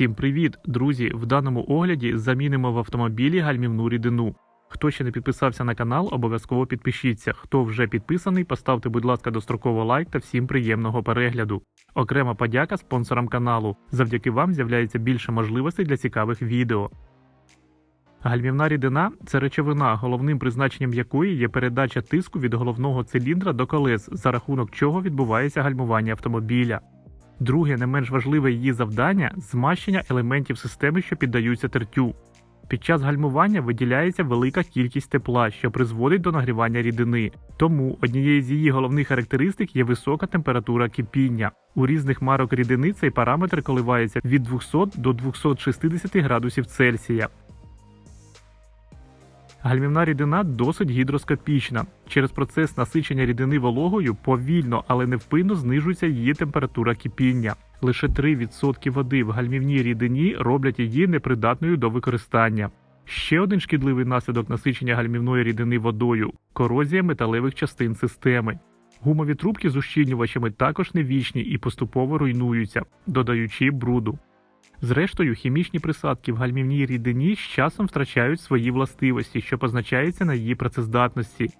Всім привіт, друзі! В даному огляді замінимо в автомобілі гальмівну рідину. Хто ще не підписався на канал, обов'язково підпишіться. Хто вже підписаний, поставте, будь ласка, достроково лайк та всім приємного перегляду. Окрема подяка спонсорам каналу. Завдяки вам з'являється більше можливостей для цікавих відео. Гальмівна рідина це речовина, головним призначенням якої є передача тиску від головного циліндра до колес, за рахунок чого відбувається гальмування автомобіля. Друге, не менш важливе її завдання змащення елементів системи, що піддаються тертю. Під час гальмування виділяється велика кількість тепла, що призводить до нагрівання рідини. Тому однією з її головних характеристик є висока температура кипіння. У різних марок рідини цей параметр коливається від 200 до 260 градусів Цельсія. Гальмівна рідина досить гідроскопічна. Через процес насичення рідини вологою повільно, але невпинно знижується її температура кипіння. Лише 3% води в гальмівній рідині роблять її непридатною до використання. Ще один шкідливий наслідок насичення гальмівної рідини водою корозія металевих частин системи. Гумові трубки з ущільнювачами також не вічні і поступово руйнуються, додаючи бруду. Зрештою, хімічні присадки в гальмівній рідині з часом втрачають свої властивості, що позначається на її працездатності.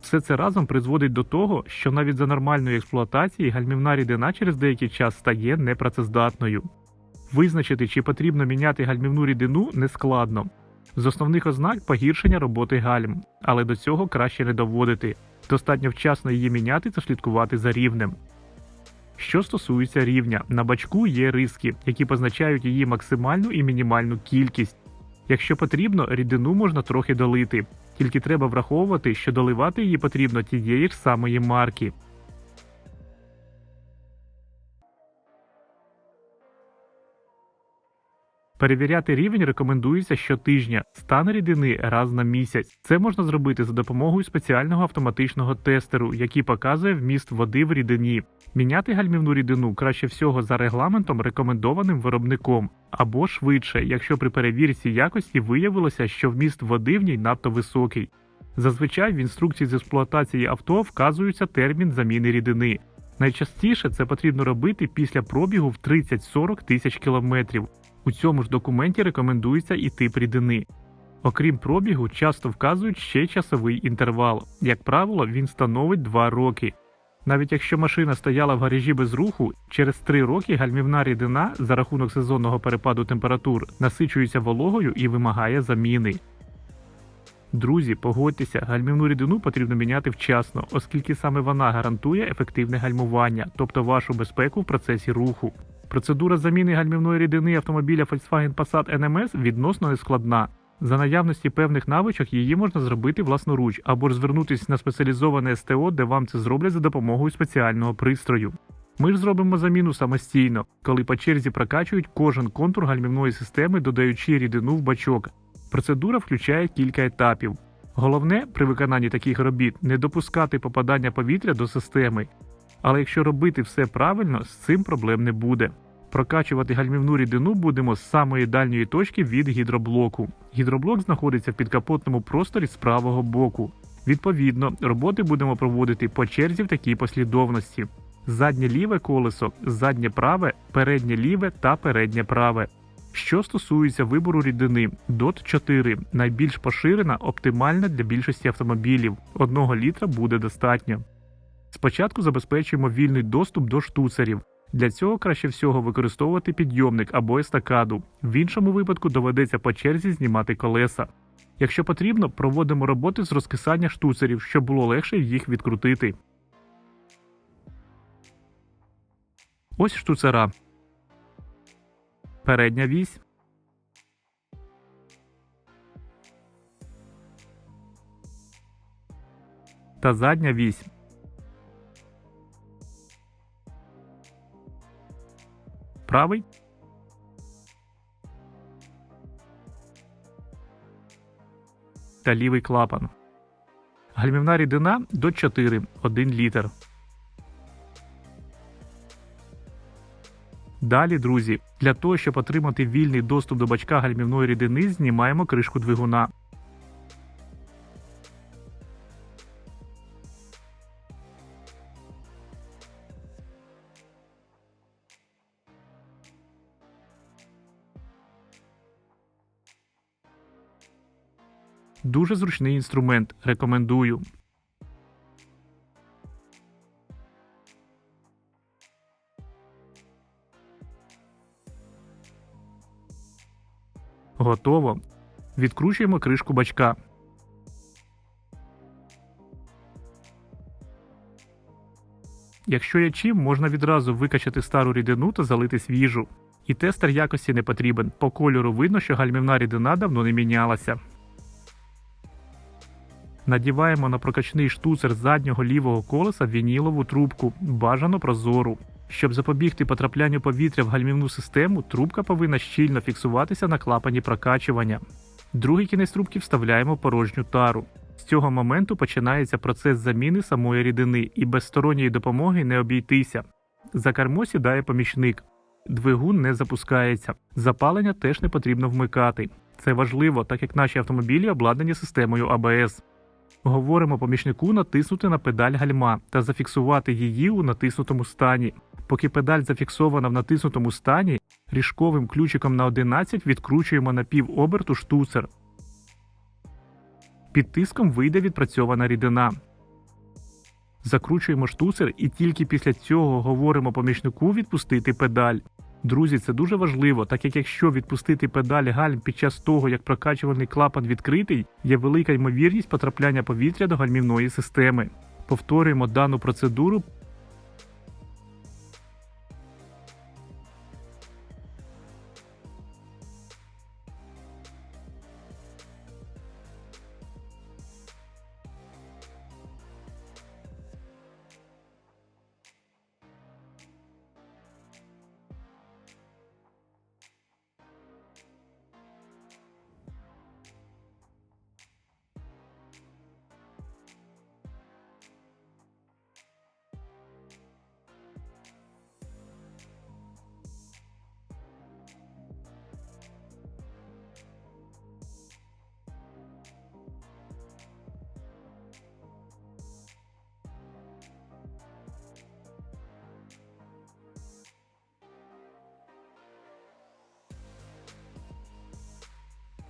Все це разом призводить до того, що навіть за нормальної експлуатації гальмівна рідина через деякий час стає непрацездатною. Визначити, чи потрібно міняти гальмівну рідину, нескладно. З основних ознак погіршення роботи гальм, але до цього краще не доводити. Достатньо вчасно її міняти та слідкувати за рівнем. Що стосується рівня, на бачку є риски, які позначають її максимальну і мінімальну кількість. Якщо потрібно, рідину можна трохи долити, тільки треба враховувати, що доливати її потрібно тієї ж самої марки. Перевіряти рівень рекомендується щотижня, стан рідини раз на місяць. Це можна зробити за допомогою спеціального автоматичного тестеру, який показує вміст води в рідині. Міняти гальмівну рідину краще всього за регламентом, рекомендованим виробником, або швидше, якщо при перевірці якості виявилося, що вміст води в ній надто високий. Зазвичай в інструкції з експлуатації авто вказується термін заміни рідини. Найчастіше це потрібно робити після пробігу в 30-40 тисяч кілометрів. У цьому ж документі рекомендується і тип рідини. Окрім пробігу, часто вказують ще часовий інтервал. Як правило, він становить 2 роки. Навіть якщо машина стояла в гаражі без руху, через 3 роки гальмівна рідина за рахунок сезонного перепаду температур насичується вологою і вимагає заміни. Друзі, погодьтеся, гальмівну рідину потрібно міняти вчасно, оскільки саме вона гарантує ефективне гальмування, тобто вашу безпеку в процесі руху. Процедура заміни гальмівної рідини автомобіля Volkswagen Passat NMS відносно нескладна. За наявності певних навичок її можна зробити власноруч або ж звернутися на спеціалізоване СТО, де вам це зроблять за допомогою спеціального пристрою. Ми ж зробимо заміну самостійно, коли по черзі прокачують кожен контур гальмівної системи, додаючи рідину в бачок. Процедура включає кілька етапів. Головне при виконанні таких робіт не допускати попадання повітря до системи. Але якщо робити все правильно, з цим проблем не буде. Прокачувати гальмівну рідину будемо з самої дальньої точки від гідроблоку. Гідроблок знаходиться в підкапотному просторі з правого боку. Відповідно, роботи будемо проводити по черзі в такій послідовності: заднє ліве колесо, заднє праве, переднє ліве та переднє праве. Що стосується вибору рідини, DOT 4 найбільш поширена, оптимальна для більшості автомобілів. Одного літра буде достатньо. Спочатку забезпечуємо вільний доступ до штуцерів. Для цього краще всього використовувати підйомник або естакаду. В іншому випадку доведеться по черзі знімати колеса. Якщо потрібно, проводимо роботи з розкисання штуцерів, щоб було легше їх відкрутити. Ось штуцера. Передня вісь. Та задня вісь. Правий. Та лівий клапан. Гальмівна рідина до 4 1 літр. Далі, друзі, для того, щоб отримати вільний доступ до бачка гальмівної рідини, знімаємо кришку двигуна. Дуже зручний інструмент. Рекомендую. Готово. Відкручуємо кришку бачка. Якщо є чим, можна відразу викачати стару рідину та залити свіжу. І тестер якості не потрібен. По кольору видно, що гальмівна рідина давно не мінялася. Надіваємо на прокачний штуцер заднього лівого колеса вінілову трубку, бажано прозору. Щоб запобігти потраплянню повітря в гальмівну систему, трубка повинна щільно фіксуватися на клапані прокачування. Другий кінець трубки вставляємо порожню тару. З цього моменту починається процес заміни самої рідини, і без сторонньої допомоги не обійтися. За кермо сідає помічник. Двигун не запускається. Запалення теж не потрібно вмикати. Це важливо, так як наші автомобілі обладнані системою АБС. Говоримо помічнику натиснути на педаль гальма та зафіксувати її у натиснутому стані. Поки педаль зафіксована в натиснутому стані, ріжковим ключиком на 11 відкручуємо на пів оберту штуцер. Під тиском вийде відпрацьована рідина. Закручуємо штуцер і тільки після цього говоримо помічнику відпустити педаль. Друзі, це дуже важливо, так як якщо відпустити педаль гальм під час того, як прокачувальний клапан відкритий, є велика ймовірність потрапляння повітря до гальмівної системи. Повторюємо дану процедуру.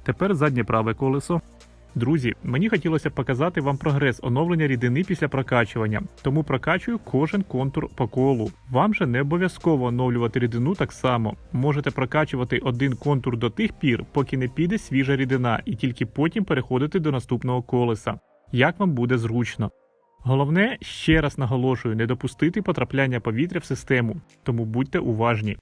Тепер заднє праве колесо. Друзі, мені хотілося показати вам прогрес оновлення рідини після прокачування, тому прокачую кожен контур по колу. Вам же не обов'язково оновлювати рідину так само. Можете прокачувати один контур до тих пір, поки не піде свіжа рідина, і тільки потім переходити до наступного колеса. Як вам буде зручно. Головне, ще раз наголошую, не допустити потрапляння повітря в систему, тому будьте уважні.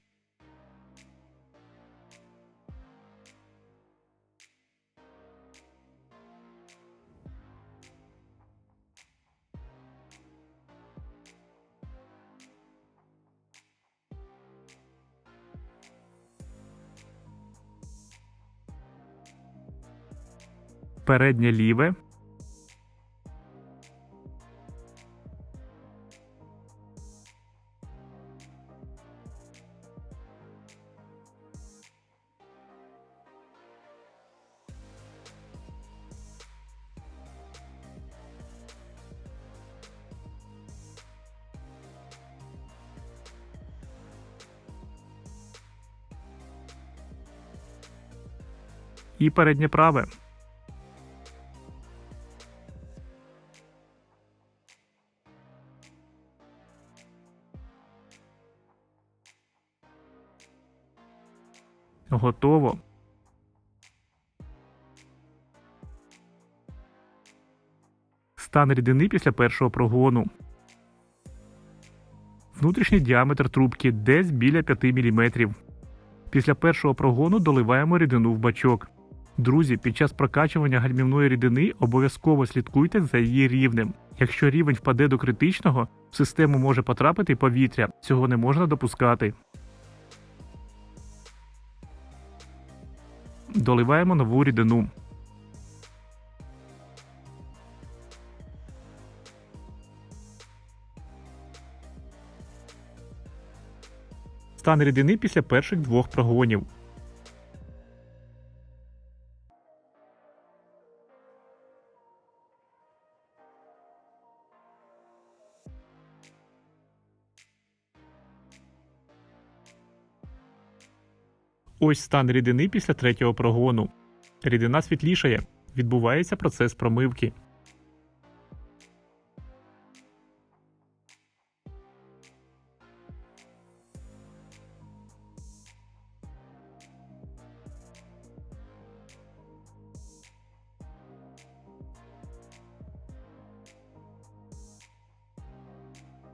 Переднє ліве. І переднє праве. Готово. Стан рідини після першого прогону. Внутрішній діаметр трубки десь біля 5 мм. Після першого прогону доливаємо рідину в бачок. Друзі, під час прокачування гальмівної рідини обов'язково слідкуйте за її рівнем. Якщо рівень впаде до критичного, в систему може потрапити повітря. Цього не можна допускати. Доливаємо нову рідину. Стан рідини після перших двох прогонів. Ось стан рідини після третього прогону. Рідина світлішає. відбувається процес промивки.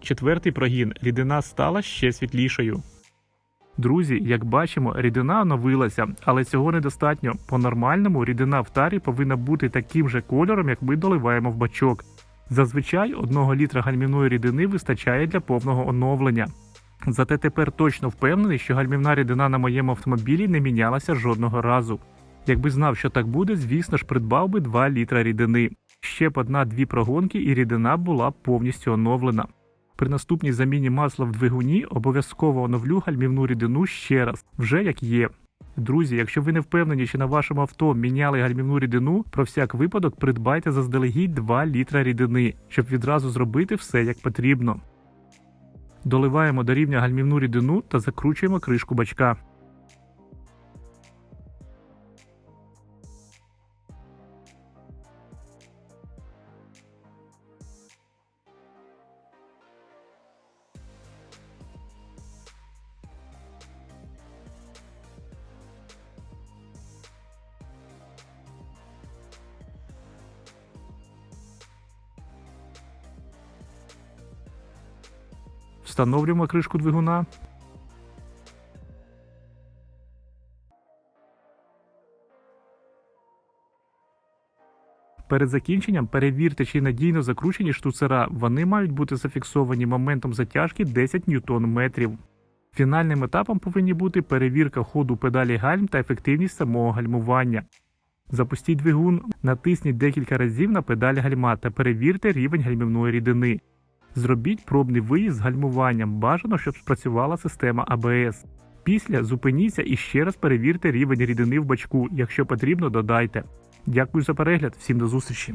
Четвертий прогін рідина стала ще світлішою. Друзі, як бачимо, рідина оновилася, але цього недостатньо. По-нормальному рідина в тарі повинна бути таким же кольором, як ми доливаємо в бачок. Зазвичай одного літра гальмівної рідини вистачає для повного оновлення. Зате тепер точно впевнений, що гальмівна рідина на моєму автомобілі не мінялася жодного разу. Якби знав, що так буде, звісно ж придбав би 2 літра рідини. Ще б одна-дві прогонки, і рідина була повністю оновлена. При наступній заміні масла в двигуні обов'язково оновлю гальмівну рідину ще раз, вже як є. Друзі, якщо ви не впевнені, що на вашому авто міняли гальмівну рідину, про всяк випадок придбайте заздалегідь 2 літра рідини, щоб відразу зробити все як потрібно. Доливаємо до рівня гальмівну рідину та закручуємо кришку бачка. Встановлюємо кришку двигуна. Перед закінченням перевірте, чи надійно закручені штуцера. Вони мають бути зафіксовані моментом затяжки 10 ньютон-метрів. Фінальним етапом повинні бути перевірка ходу педалі гальм та ефективність самого гальмування. Запустіть двигун, натисніть декілька разів на педаль гальма та перевірте рівень гальмівної рідини. Зробіть пробний виїзд з гальмуванням. Бажано, щоб спрацювала система АБС. Після зупиніться і ще раз перевірте рівень рідини в бачку. Якщо потрібно, додайте. Дякую за перегляд, всім до зустрічі.